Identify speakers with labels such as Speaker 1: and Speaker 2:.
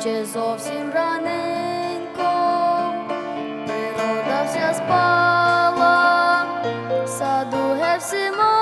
Speaker 1: ще зовсім раненько, природа вся спала, саду гевсима.